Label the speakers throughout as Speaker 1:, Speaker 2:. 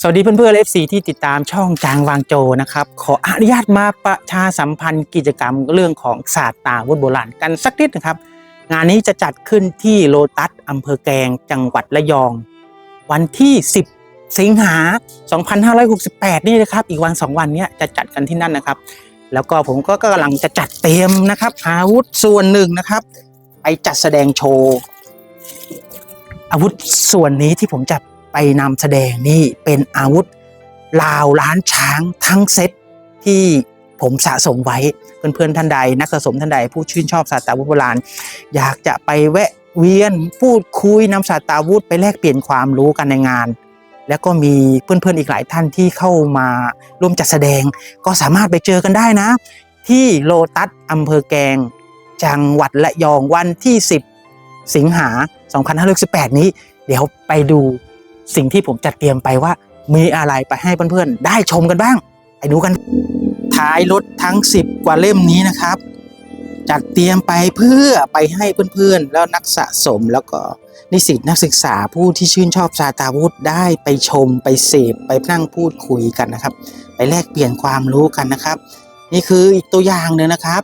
Speaker 1: สวัสดีเพื่อนๆ FC ที่ติดตามช่องจางวางโจนะครับ ขออนุญาตมาประชาสัมพันธ์กิจกรรมเรื่องของศาสตร์ตาวุธโบราณกันสักนิดนะครับ งานนี้จะจัดขึ้นที่โลตัสอำเภอแกงจังหวัดระยอง วันที่ 10 สิงหา 2568 นี่นะครับ อีกวัน 2 วันนี้จะจัดกันที่นั่นนะครับ แล้วก็ผมก็กำลังจะจัดเตรียมนะครับ อาวุธส่วนหนึ่งนะครับ ไปจัดแสดงโชว์อาวุธส่วนนี้ที่ผมจะ ไปนำแสดงนี่เป็นอาวุธลาวล้านช้างทั้งเซตที่ผมสะสมไว้เพื่อนๆท่านใด นักสะสมท่านใดผู้ชื่นชอบศาสตราวุธโบราณ อยากจะไปแวะเวียนพูดคุยนำศาสตราวุธไปแลกเปลี่ยนความรู้กันในงาน แล้วก็มีเพื่อนๆอีกหลายท่านที่เข้ามาร่วมจัดแสดง ก็สามารถไปเจอกันได้นะ ที่โลตัสอำเภอแกง จังหวัดระยองวันที่ 10 สิงหา 2518 นี้ เดี๋ยวไปดู สิ่งที่ผมจัดเตรียมไปว่า มีอะไรไปให้เพื่อนๆ ได้ชมกันบ้าง ไปดูกัน ท้ายรถทั้ง 10 กว่าเล่มนี้นะครับ จัดเตรียมไปเพื่อไปให้เพื่อนๆ แล้วนักสะสมแล้วก็นิสิตนักศึกษาผู้ที่ชื่นชอบซาตาวุธได้ไปชมไปเสพไปนั่งพูดคุยกันนะครับ ไปแลกเปลี่ยนความรู้กันนะครับ นี่คืออีกตัวอย่างหนึ่งนะครับ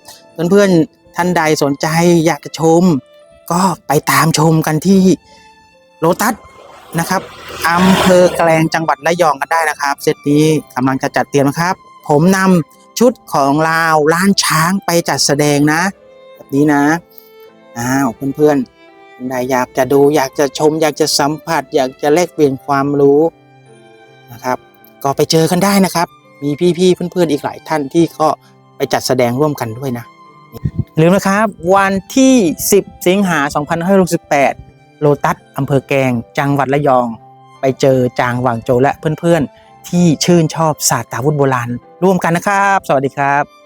Speaker 1: เพื่อนๆท่านใดสนใจอยากจะชม ก็ไปตามชมกันที่โลตัส นะครับอำเภอแกลงจังหวัดระยองกันได้นะครับเซตนี้กำลังจะจัดเตรียมนะครับ ผมนำชุดของลาวล้านช้างไปจัดแสดงนะ แบบนี้นะอ้าวเพื่อนๆท่านใดอยากจะดูอยากจะชม อยากจะสัมผัส อยากจะแลกเปลี่ยนความรู้นะครับ ก็ไปเจอกันได้นะครับ มีพี่ๆเพื่อนๆอีกหลายท่านที่ก็ไปจัดแสดงร่วมกันด้วยนะลืมนะครับ วันที่ 10 สิงหา2568 โลตัสอำเภอแกง จังหวัดระยอง ไปเจอจางหวางโจและเพื่อนๆ ที่ชื่นชอบศาสตร์ตาวุธโบราณ ร่วมกันนะครับ สวัสดีครับ